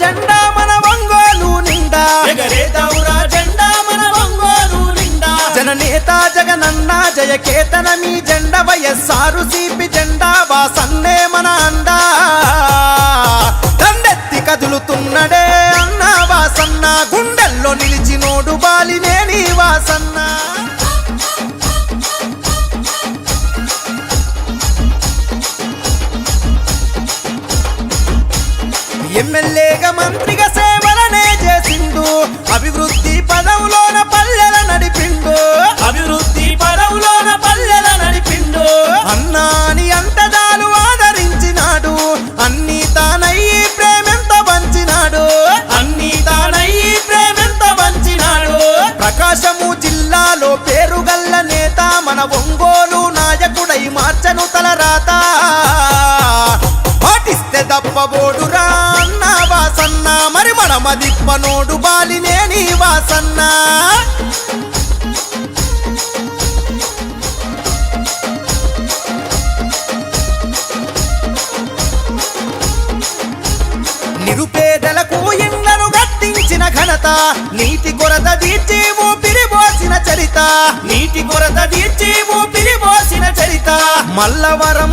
జెండా మన ఒంగోలు నిండా. ఎగరేదవురా జెండా మన నిండా. జననేత జగనన్న జయకేతన మీ జెండ వయస్సారు సిపి జెండా వాసన్నే మన అండా. దండెత్తి కదులుతున్నడే అన్న వాసన్న గుండెల్లో నిలిచినోడు బాలినేని వాసన్న. ఎమ్మెల్యేగా మంత్రిగా మదిప్పనోడు బాలినేని వాసన్న. నిరుపేదలకు ఇండ్లను కట్టించిన ఘనత నీటి కొరత తీర్చి ఊపిరి పోసిన చరిత. నీటి కొరత తీర్చి ఊపిరి పోసిన చరిత. మల్లవరం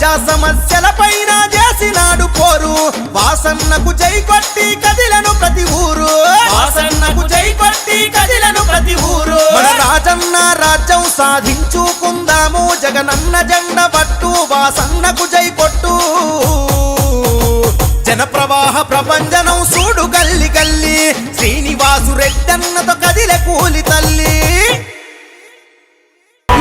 ప్రజా సమస్యల పైన చేసినాడు పోరు. వాసన్నకు జై కొట్టి కదిలను ప్రతి ఊరు. వాసన్నకు జై కొట్టి కదిలను ప్రతి ఊరు. మన రాజన్న రాజ్యం సాధించుకుందాము. జగనన్న జెండ పట్టు వాసన్నకు జై కొట్టు. జన ప్రవాహ ప్రపంచనం చూడు గల్లి గల్లి. శ్రీనివాసు రెడ్డన్నతో కదిలే కూలి తల్లి.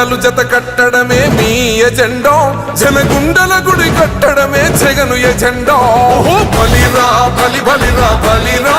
జెండలు జత కట్టడమే మీ ఎజెండో. జనగుండల గుడి కట్టడమే జగను ఎజెండో. బలిరా బలి బలిరా బలిరా.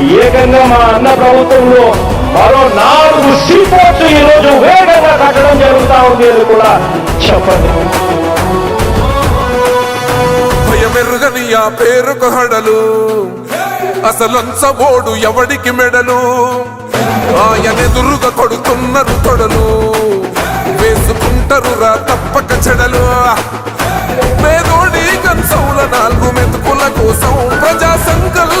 ఏకంగా మా అన్న ప్రభుత్వంలో మరో నాలుగు సీపోర్ట్స్ ఈరోజు వేగంగా కట్టడం జరుగుతూ ఉంది అని కూడా చెప్పండి. భయమెరుగని ఆ పేరుకు హడలు. అసలంచబోడు ఎవడికి మెడలు? ఆయనెదురుగా కొడుతున్నారు తొడలు. వేసుకుంటారు రా తప్పక చెడలు. పేదోడి కంచౌల నాలుగు మెతుకుల కోసం ప్రజా సంకల్ప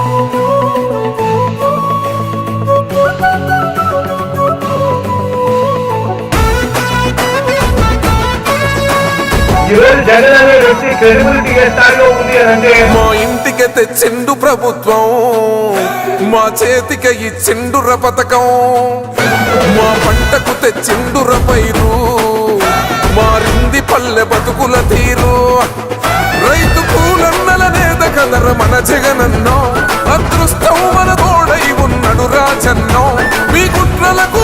ఈరోజు జగన్ అనే వ్యక్తి క్రెడిబిలిటీ స్థాయిలో ఉంది అని అంటే మా ఇంటికి తెచ్చిండు ప్రభుత్వం మా చేతికి ఇచ్చిండుర పథకం మా పంటకు తెచ్చిండుర పైరు మారింది పల్లె బతుకుల తీరు. రైతు పూలన్నల నేత కదర మన జగనన్నో అదృష్టం మన తోడై ఉన్నడు రాజన్నో మీ కుట్రలకు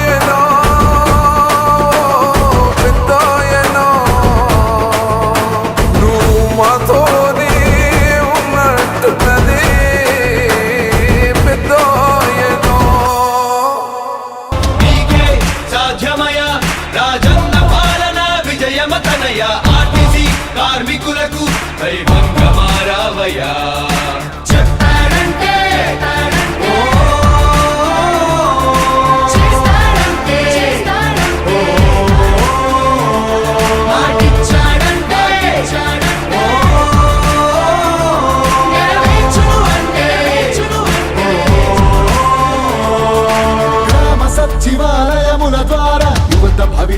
yeah.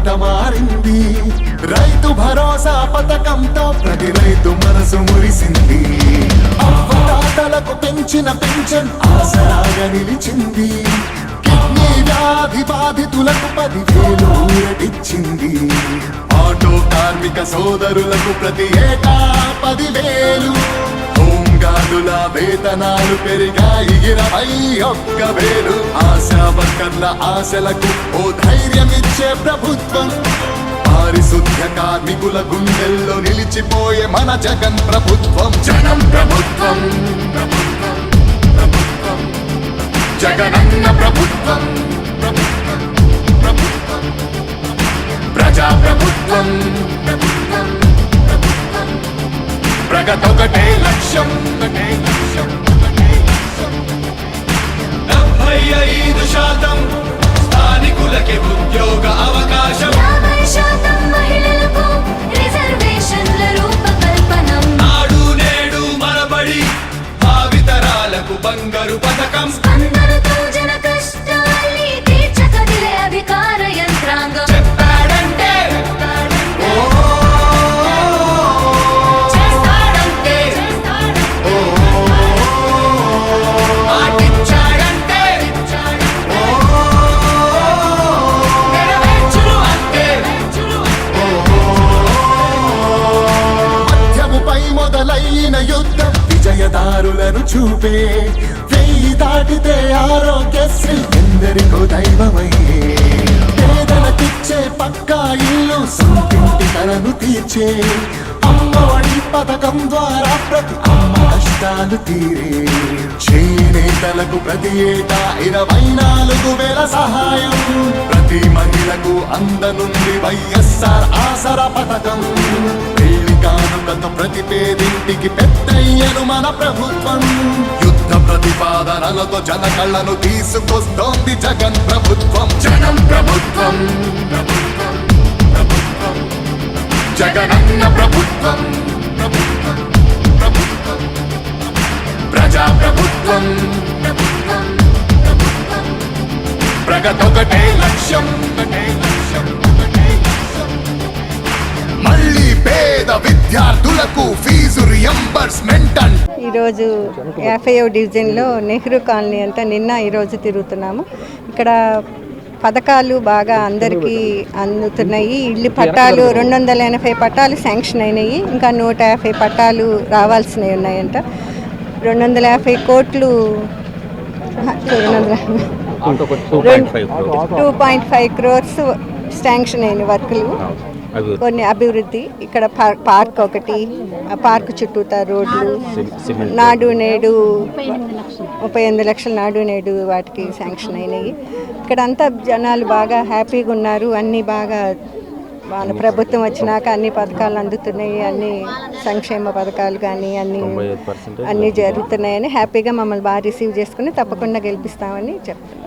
యువత మారింది. రైతు భరోసా పథకంతో ప్రతి రైతు మనసు మురిసింది. అవ్వతాతలకు పెంచిన పెన్షన్ ఆసరాగా నిలిచింది. కిడ్నీ వ్యాధి బాధితులకు పదివేలు ఊరటిచ్చింది. ఆటో కార్మిక సోదరులకు ప్రతి ఏటా పదివేలు. హోంగార్డుల వేతనాలు పెరిగాయి ఇరవై ఒక్క వేలు ఆశా వర్కర్ల ఆశలకు ఓ ధైర్యమిచ్చే ప్రభుత్వం పారిశుద్ధ్య కార్మికుల గుండెల్లో నిలిచిపోయే మన జగన్ ప్రభుత్వం జగన్ ప్రభుత్వం ప్రభుత్వం. జగనన్న ప్రభుత్వం ప్రభుత్వం, ప్రభుత్వం. ప్రజా ప్రభుత్వం ప్రభుత్వం జగతొకటే లక్ష్యం ఒకటే లక్ష్యం డెబ్బై ఐదు శాతం స్థానికులకి ఉద్యోగ అవకాశం. ఎందరికో దైవమయ్యే. పేదలకిచ్చే పక్కా ఇల్లు సొంతింటి కలను తీర్చే. అమ్మఒడి పథకం ద్వారా ప్రతి అమ్మ కష్టాలు తీరే. చేనేతలకు ప్రతి ఏటా ఇరవై నాలుగు వేల సహాయం. ప్రతి మహిళకు అందనుంది వైఎస్ఆర్ ఆసర పథకం. పెళ్ళి కానుకతో ప్రతి పేదింటికి పెద్దయ్యను మన ప్రభుత్వం. ప్రతిపాదనలతో జన కళ్ళను తీసుకొస్తోంది జగన్ ప్రభుత్వం. జనం ప్రభుత్వం జగనన్న ప్రభుత్వం ప్రజా ప్రభుత్వం ప్రగతొకటే లక్ష్యం. విద్యార్థులకు ఫీజు రియంబర్స్మెంట్ ఈరోజు యాభై డివిజన్లో నెహ్రూ కాలనీ అంతా నిన్న ఈరోజు తిరుగుతున్నాము. ఇక్కడ పథకాలు బాగా అందరికీ అందుతున్నాయి. ఇల్లు పట్టాలు రెండు వందల ఎనభై పట్టాలు శాంక్షన్ అయినాయి. ఇంకా నూట యాభై పట్టాలు రావాల్సినవి ఉన్నాయంట. రెండు వందల యాభై కోట్లు two point five crores sanction అయిన వర్కులు. కొన్ని అభివృద్ధి. ఇక్కడ పార్- పార్క్ ఒకటి పార్క్ చుట్టూతా రోడ్లు. నాడు నేడు ముప్పై ఎనిమిది లక్షల నాడు నేడు వాటికి శాంక్షన్ అయినాయి. ఇక్కడ అంతా జనాలు బాగా హ్యాపీగా ఉన్నారు. అన్నీ బాగా మన ప్రభుత్వం వచ్చినాక అన్ని పథకాలు అందుతున్నాయి. అన్ని సంక్షేమ పథకాలు కానీ అన్ని అన్నీ జరుగుతున్నాయని హ్యాపీగా మమ్మల్ని బాగా రిసీవ్ చేసుకుని తప్పకుండా గెలిపిస్తామని చెప్తున్నాం.